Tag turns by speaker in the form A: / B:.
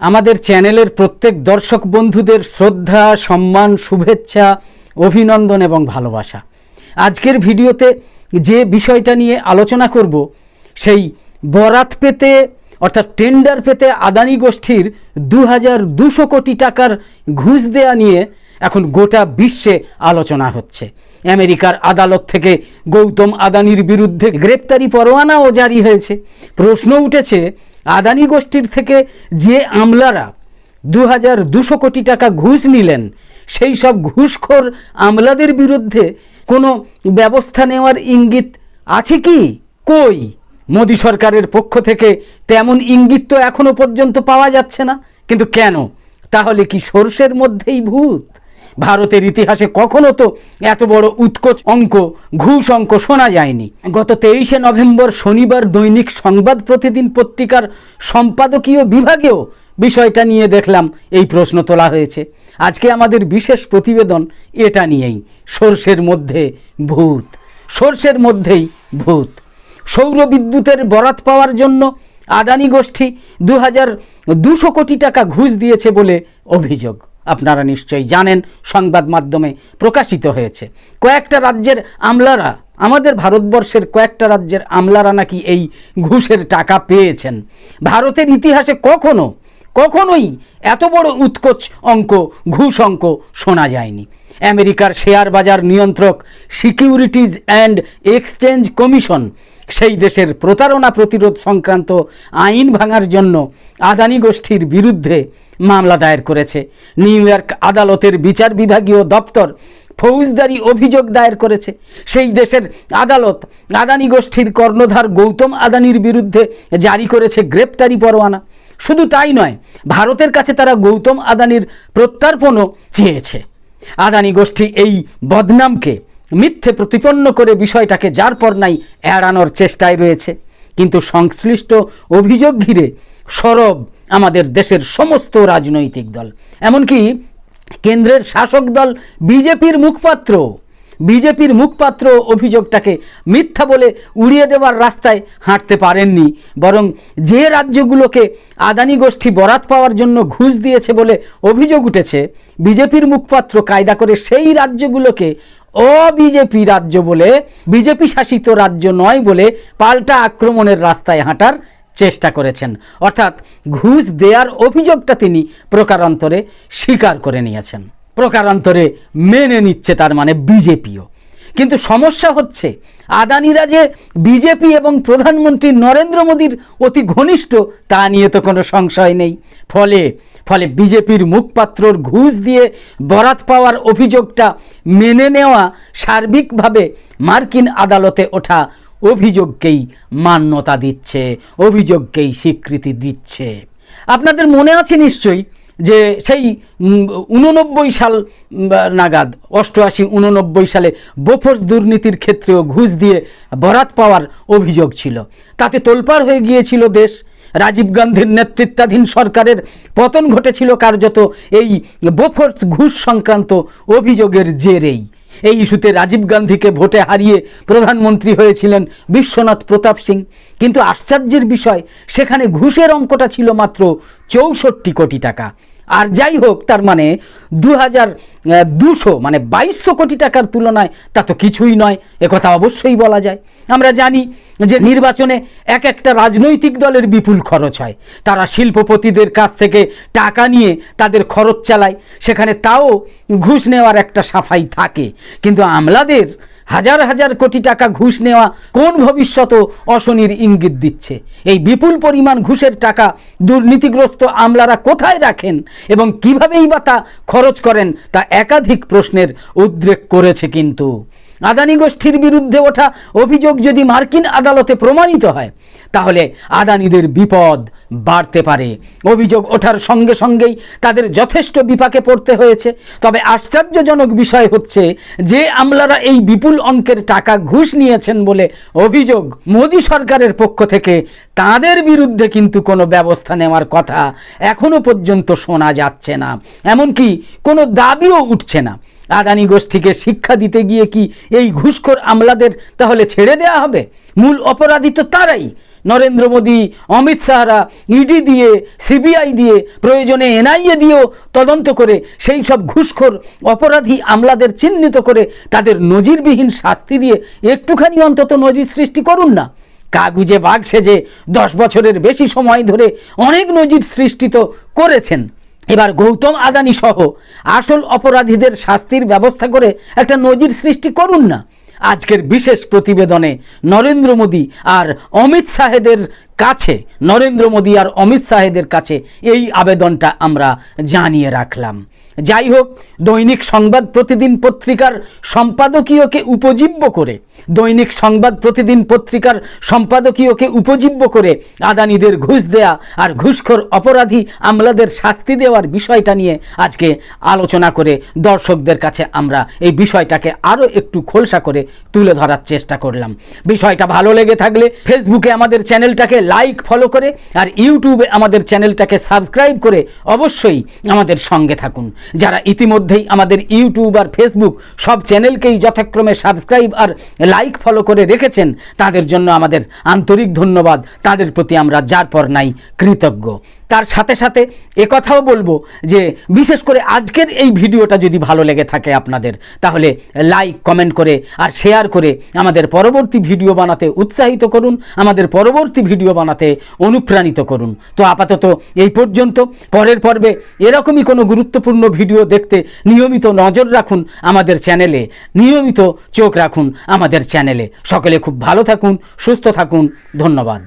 A: আমাদের চ্যানেলের প্রত্যেক দর্শক বন্ধুদের শ্রদ্ধা, সম্মান, শুভেচ্ছা, অভিনন্দন এবং ভালোবাসা। আজকের ভিডিওতে যে বিষয়টা নিয়ে আলোচনা করব, সেই বরাত পেতে, অর্থাৎ টেন্ডার পেতে আদানি গোষ্ঠীর দু হাজার দুশো কোটি টাকার ঘুষ দেয়া নিয়ে এখন গোটা বিশ্বে আলোচনা হচ্ছে। আমেরিকার আদালত থেকে গৌতম আদানির বিরুদ্ধে গ্রেপ্তারি পরোয়ানাও জারি হয়েছে। প্রশ্ন উঠেছে আদানি গোষ্ঠীর থেকে যে আমলারা দু হাজার দুশো কোটি টাকা ঘুষ নিলেন, সেই সব ঘুষখোর আমলাদের বিরুদ্ধে কোনো ব্যবস্থা নেওয়ার ইঙ্গিত আছে কি? কই? মোদী সরকারের পক্ষ থেকে তেমন ইঙ্গিত তো এখনও পর্যন্ত পাওয়া যাচ্ছে না। কিন্তু কেন? তাহলে কি সর্ষের মধ্যেই ভূত? ভারতের ইতিহাসে কখনো তো এত বড় উৎকোচ অঙ্ক, ঘুষ অঙ্ক শোনা যায়নি। গত তেইশে নভেম্বর শনিবার দৈনিক সংবাদ প্রতিদিন পত্রিকার সম্পাদকীয় বিভাগেও বিষয়টা নিয়ে দেখলাম, এই প্রশ্ন তোলা হয়েছে। আজকে আমাদের বিশেষ প্রতিবেদন এটা নিয়েই, সর্ষের মধ্যে ভূত। সর্ষের মধ্যেই ভূত। সৌর বিদ্যুতের বরাত পাওয়ার জন্য আদানি গোষ্ঠী দু হাজার দুশো কোটি টাকা ঘুষ দিয়েছে বলে অভিযোগ। আপনারা নিশ্চয়ই জানেন, সংবাদ মাধ্যমে প্রকাশিত হয়েছে। কয়েকটা রাজ্যের আমলারা, আমাদের ভারতবর্ষের কয়েকটা রাজ্যের আমলারা নাকি এই ঘুষের টাকা পেয়েছেন। ভারতের ইতিহাসে কখনো, কখনোই এত বড় উৎকোচ অঙ্ক, ঘুষ অঙ্ক শোনা যায়নি। আমেরিকার শেয়ার বাজার নিয়ন্ত্রক, সিকিউরিটিজ অ্যান্ড এক্সচেঞ্জ কমিশন সেই দেশের প্রতারণা প্রতিরোধ সংক্রান্ত আইন ভাঙার জন্য আদানি গোষ্ঠীর বিরুদ্ধে মামলা দায়ের করেছে। নিউ ইয়র্ক আদালতের বিচার বিভাগীয় দপ্তর ফৌজদারি অভিযোগ দায়ের করেছে। সেই দেশের আদালত আদানি গোষ্ঠীর কর্ণধার গৌতম আদানির বিরুদ্ধে জারি করেছে গ্রেপ্তারি পরোয়ানা। শুধু তাই নয়, ভারতের কাছে তারা গৌতম আদানির প্রত্যার্পণও চেয়েছে। আদানি গোষ্ঠী এই বদনামকে মিথ্যে প্রতিপন্ন করে বিষয়টাকে যার পর নাই এড়ানোর চেষ্টায় রয়েছে। কিন্তু সংশ্লিষ্ট অভিযোগ ঘিরে সরব আমাদের দেশের সমস্ত রাজনৈতিক দল। এমনকি কেন্দ্রের শাসক দল বিজেপির মুখপাত্র বিজেপির মুখপাত্র অভিযোগটাকে মিথ্যা বলে উড়িয়ে দেওয়ার রাস্তায় হাঁটতে পারেননি। বরং যে রাজ্যগুলোকে আদানি গোষ্ঠী বরাত পাওয়ার জন্য ঘুষ দিয়েছে বলে অভিযোগ উঠেছে, বিজেপির মুখপাত্র কায়দা করে সেই রাজ্যগুলোকে অবিজেপি রাজ্য বলে, বিজেপি শাসিত রাজ্য নয় বলে পাল্টা আক্রমণের রাস্তায় হাঁটার চেষ্টা করেছেন। অর্থাৎ ঘুষ দেওয়ার অভিযোগটা তিনি প্রকারান্তরে স্বীকার করে নিয়েছেন। প্রকারান্তরে মেনে নিচ্ছে তার মানে বিজেপিও। কিন্তু সমস্যা হচ্ছে আদানিরা যে বিজেপি এবং প্রধানমন্ত্রী নরেন্দ্র মোদীর অতি ঘনিষ্ঠ, তা নিয়ে তো কোনো সংশয় নেই। ফলে ফলে বিজেপির মুখপাত্রর ঘুষ দিয়ে বরাত পাওয়ার অভিযোগটা মেনে নেওয়া সার্বিকভাবে মার্কিন আদালতে ওঠা অভিযোগকেই মান্যতা দিচ্ছে, অভিযোগকেই স্বীকৃতি দিচ্ছে। আপনাদের মনে আছে নিশ্চয়ই যে সেই উননব্বই সাল নাগাদ, অষ্টআশি উননব্বই সালে বোফোর্স দুর্নীতির ক্ষেত্রেও ঘুষ দিয়ে বরাত পাওয়ার অভিযোগ ছিল। তাতে তোলপাড় হয়ে গিয়েছিল দেশ। রাজীব গান্ধীর নেতৃত্বাধীন সরকারের পতন ঘটেছিল কার্যত এই বোফোর্স ঘুষ সংক্রান্ত অভিযোগের জেরেই। এই ইস্যুতে রাজীব গান্ধীকে ভোটে হারিয়ে প্রধানমন্ত্রী হয়েছিলেন বিশ্বনাথ প্রতাপ সিং। কিন্তু আশ্চর্যের বিষয়, সেখানে ঘুষের অঙ্কটা ছিল মাত্র চৌষট্টি কোটি টাকা। আর যাই হোক, তার মানে দু হাজার দুশো মানে বাইশশো কোটি টাকার তুলনায় তা তো কিছুই নয় একথা অবশ্যই বলা যায়। আমরা জানি যে নির্বাচনে এক একটা রাজনৈতিক দলের বিপুল খরচ হয়। তারা শিল্পপতিদের কাছ থেকে টাকা নিয়ে তাদের খরচ চালায়। সেখানে তাও ঘুষ নেওয়ার একটা সাফাই থাকে। কিন্তু আমলাদের হাজার হাজার কোটি টাকা ঘুষ নেওয়া কোন ভবিষ্যৎ অশনির ইঙ্গিত দিচ্ছে? এই বিপুল পরিমাণ ঘুষের টাকা দুর্নীতিগ্রস্ত আমলারা কোথায় রাখেন? এবং কীভাবেই বা তা খরচ করেন? তা একাধিক প্রশ্নের উদ্রেক করেছে কিন্তু আদানি গোষ্ঠীর বিরুদ্ধে ওঠা অভিযোগ যদি মার্কিন আদালতে প্রমাণিত হয়, তাহলে আদানিদের বিপদ বাড়তে পারে। অভিযোগ ওঠার সঙ্গে সঙ্গেই তাদের যথেষ্ট বিপাকে পড়তে হয়েছে। তবে আশ্চর্যজনক বিষয় হচ্ছে যে আমলারা এই বিপুল অঙ্কের টাকা ঘুষ নিয়েছেন বলে অভিযোগ মোদী সরকারের পক্ষ থেকে তাদের বিরুদ্ধে কিন্তু কোনো ব্যবস্থা নেওয়ার কথা এখনও পর্যন্ত শোনা যাচ্ছে না। এমনকি কোনো দাবিও উঠছে না। আদানি গোষ্ঠীকে শিক্ষা দিতে গিয়ে কি এই ঘুষখোর আমলাদের তাহলে ছেড়ে দেওয়া হবে? মূল অপরাধী তো তারাই। নরেন্দ্র মোদী, অমিত শাহরা ইডি দিয়ে, সিবিআই দিয়ে, প্রয়োজনে এনআইএ দিয়েও তদন্ত করে সেই সব ঘুষখোর অপরাধী আমলাদের চিহ্নিত করে তাদের নজিরবিহীন শাস্তি দিয়ে একটুখানি অন্তত নজির সৃষ্টি করুন না। কাগুজে বাঘ সেজে দশ বছরের বেশি সময় ধরে অনেক নজির সৃষ্টি তো করেছেন। এবার গৌতম আদানি সহ আসল অপরাধীদের শাস্তির ব্যবস্থা করে একটা নজির সৃষ্টি করুন না। আজকের বিশেষ প্রতিবেদনে নরেন্দ্র মোদী আর অমিত শাহেদের কাছে, নরেন্দ্র মোদী আর অমিত শাহেদের কাছে এই আবেদনটা আমরা জানিয়ে রাখলাম। যাই হোক দৈনিক সংবাদ প্রতিদিন পত্রিকার সম্পাদকীয়কে উপজীব্য করে, দৈনিক সংবাদ প্রতিদিন পত্রিকার সম্পাদকীয়কে উপজীব্য করে আদানিদের ঘুষ দেয়া আর ঘুষখোর অপরাধী আমলাদের শাস্তি দেওয়ার বিষয়টা নিয়ে আজকে আলোচনা করে দর্শকদের কাছে আমরা এই বিষয়টাকে আরও একটু খোলসা করে তুলে ধরার চেষ্টা করলাম। বিষয়টা ভালো লেগে থাকলে ফেসবুকে আমাদের চ্যানেলটাকে লাইক, ফলো করে আর ইউটিউবে আমাদের চ্যানেলটাকে সাবস্ক্রাইব করে অবশ্যই আমাদের সঙ্গে থাকুন। যারা ইতিমধ্যেই আমাদের ইউটিউব আর ফেসবুক সব চ্যানেলকেই যথাক্রমে সাবস্ক্রাইব আর লাইক ফলো করে রেখেছেন, তাদের জন্য আমাদের আন্তরিক ধন্যবাদ। তাদের প্রতি আমরা যার পর নাই, কৃতজ্ঞ। তার সাথে সাথে একথাও বলব যে, বিশেষ করে আজকের এই ভিডিওটা যদি ভালো লেগে থাকে আপনাদের, তাহলে লাইক কমেন্ট করে আর শেয়ার করে আমাদের পরবর্তী ভিডিও বানাতে উৎসাহিত করুন, আমাদের পরবর্তী ভিডিও বানাতে অনুপ্রাণিত করুন। তো আপাতত এই পর্যন্ত, পরের পর্বে এরকমই কোনো গুরুত্বপূর্ণ ভিডিও দেখতে নিয়মিত নজর রাখুন আমাদের চ্যানেলে, নিয়মিত চোখ রাখুন আমাদের চ্যানেলে। সকলে খুব ভালো থাকুন, সুস্থ থাকুন, ধন্যবাদ।